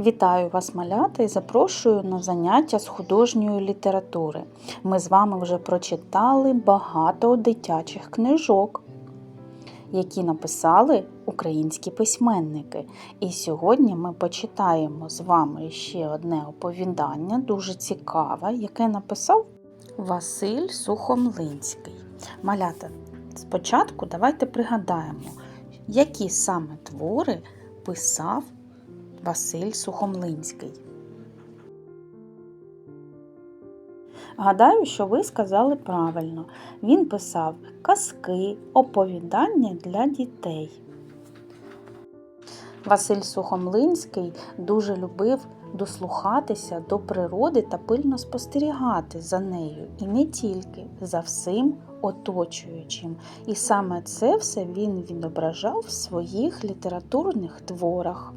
Вітаю вас, малята, і запрошую на заняття з художньої літератури. Ми з вами вже прочитали багато дитячих книжок, які написали українські письменники. І сьогодні ми почитаємо з вами ще одне оповідання, дуже цікаве, яке написав Василь Сухомлинський. Малята, спочатку давайте пригадаємо, які саме твори писав Василь Сухомлинський. Гадаю, що ви сказали правильно. Він писав казки, оповідання для дітей. Василь Сухомлинський дуже любив дослухатися до природи та пильно спостерігати за нею, і не тільки за всім оточуючим. І саме це все він відображав в своїх літературних творах.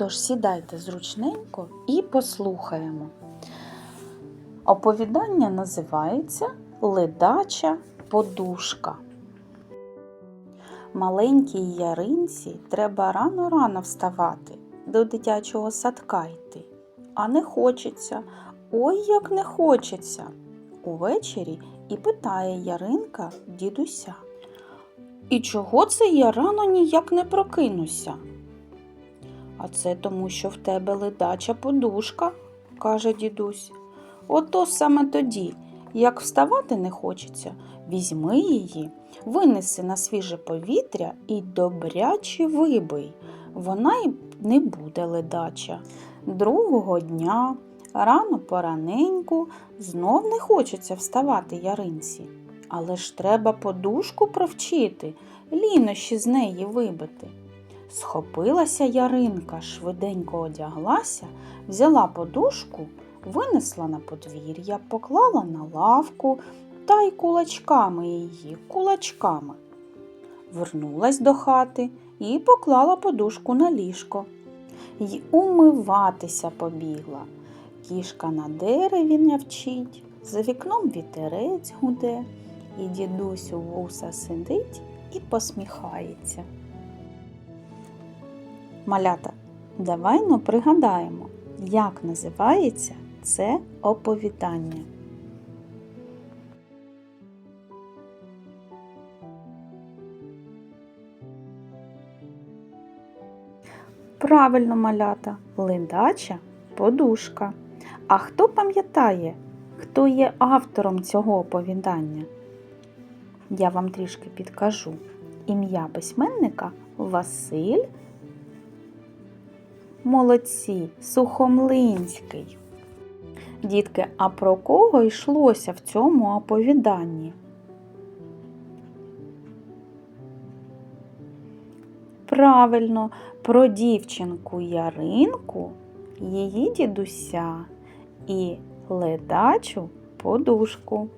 Тож сідайте зручненько і послухаємо. Оповідання називається Ледача подушка. Маленькій яринці треба рано-рано вставати, до дитячого садка йти. А не хочеться, ой як не хочеться. Увечері і питає Яринка дідуся. І чого це я рано ніяк не прокинуся? А це тому, що в тебе ледача подушка, каже дідусь. Ото саме тоді, як вставати не хочеться, візьми її, винеси на свіже повітря і добряче вибий. Вона й не буде ледача. Другого дня, рано пораненьку, знов не хочеться вставати яринці. Але ж треба подушку провчити, лінощі з неї вибити. Схопилася Яринка, швиденько одяглася, взяла подушку, винесла на подвір'я, поклала на лавку та й кулачками її, кулачками. Вернулась до хати і поклала подушку на ліжко. Й умиватися побігла. Кішка на дереві навчить, за вікном вітерець гуде, і дідусь у вуса сидить і посміхається. Малята, давай ну пригадаємо, як називається це оповідання. Правильно малята, ледача подушка. А хто пам'ятає, хто є автором цього оповідання? Я вам трішки підкажу. Ім'я письменника Василь Молодці, Сухомлинський. Дітки, а про кого йшлося в цьому оповіданні? Правильно, про дівчинку Яринку, її дідуся і ледачу подушку.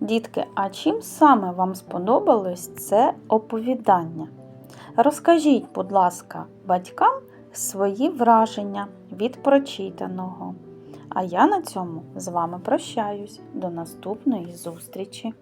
Дітки, а чим саме вам сподобалось це оповідання? Розкажіть, будь ласка, батькам свої враження від прочитаного. А я на цьому з вами прощаюсь. До наступної зустрічі!